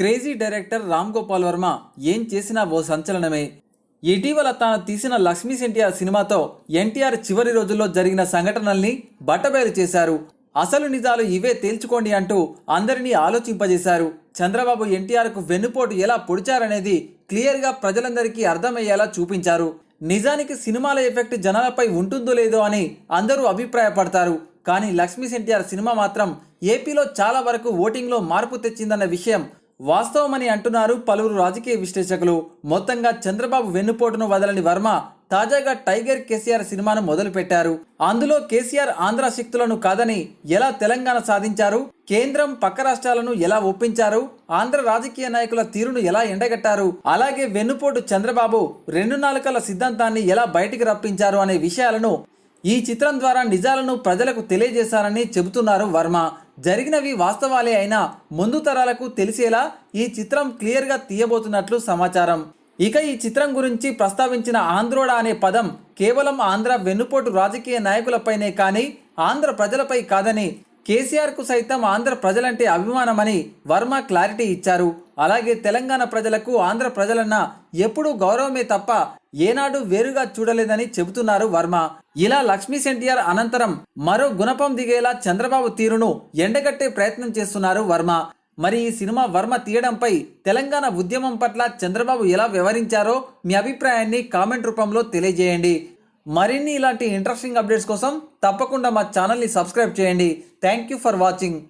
Crazy director Ram Gopal Varma ఏం చేసినా ఓ సంచలనమే. ఇటీవల తాను తీసిన లక్ష్మీ ఎన్టీఆర్ సినిమాతో ఎన్టీఆర్ చివరి రోజుల్లో జరిగిన సంఘటనల్ని బట్టబయలు చేశారు. అసలు నిజాలు ఇవే తేల్చుకోండి అంటూ అందరినీ ఆలోచింపజేశారు. చంద్రబాబు ఎన్టీఆర్కు వెన్నుపోటు ఎలా పొడిచారనేది క్లియర్గా ప్రజలందరికీ అర్థమయ్యేలా చూపించారు. నిజానికి సినిమాల ఎఫెక్ట్ జనాలపై ఉంటుందో లేదో అని అందరూ అభిప్రాయపడతారు. కానీ లక్ష్మీ ఎన్టీఆర్ సినిమా మాత్రం ఏపీలో చాలా వరకు ఓటింగ్లో మార్పు తెచ్చిందన్న విషయం వాస్తవమని అంటున్నారు పలువురు రాజకీయ విశ్లేషకులు. మొత్తంగా చంద్రబాబు వెన్నుపోటును వదలని వర్మ తాజాగా టైగర్ కేసీఆర్ సినిమాను మొదలుపెట్టారు. అందులో కేసీఆర్ ఆంధ్ర శక్తులను కాదని ఎలా తెలంగాణ సాధించారు? కేంద్రం పక్క రాష్ట్రాలను ఎలా ఒప్పించారు? ఆంధ్ర రాజకీయ నాయకుల తీరును ఎలా ఎండగట్టారు? అలాగే వెన్నుపోటు చంద్రబాబు రెండు నాలుకల సిద్ధాంతాన్ని ఎలా బయటికి రప్పించారు అనే విషయాలను ఈ చిత్రం ద్వారా నిజాలను ప్రజలకు తెలియజేశారని చెబుతున్నారు వర్మ. జరిగినవి వాస్తవాలే అయినా ముందు తరాలకు తెలిసేలా ఈ చిత్రం క్లియర్గా తీయబోతున్నట్లు సమాచారం. ఇక ఈ చిత్రం గురించి ప్రస్తావించిన ఆంధ్రోడ అనే పదం కేవలం ఆంధ్ర వెన్నుపోటు రాజకీయ నాయకులపైనే కానీ ఆంధ్ర ప్రజలపై కాదని కేసీఆర్కు సైతం ఆంధ్ర ప్రజలంటే అభిమానమని వర్మ క్లారిటీ ఇచ్చారు. అలాగే తెలంగాణ ప్రజలకు ఆంధ్ర ప్రజలన్న ఎప్పుడూ గౌరవమే తప్ప ఏనాడు వేరుగా చూడలేదని చెబుతున్నారు వర్మ. ఇలా లక్ష్మీ ఎన్టీఆర్ అనంతరం మరో గుణపం దిగేలా చంద్రబాబు తీరును ఎండగట్టే ప్రయత్నం చేస్తున్నారు వర్మ. మరి ఈ సినిమా వర్మ తీయడంపై తెలంగాణ ఉద్యమం పట్ల చంద్రబాబు ఎలా వ్యవహరించారో మీ అభిప్రాయాన్ని కామెంట్ రూపంలో తెలియజేయండి. మరిన్ని ఇలాంటి ఇంట్రెస్టింగ్ అప్డేట్స్ కోసం తప్పకుండా మా ఛానల్ని సబ్స్క్రైబ్ చేయండి. Thank you for watching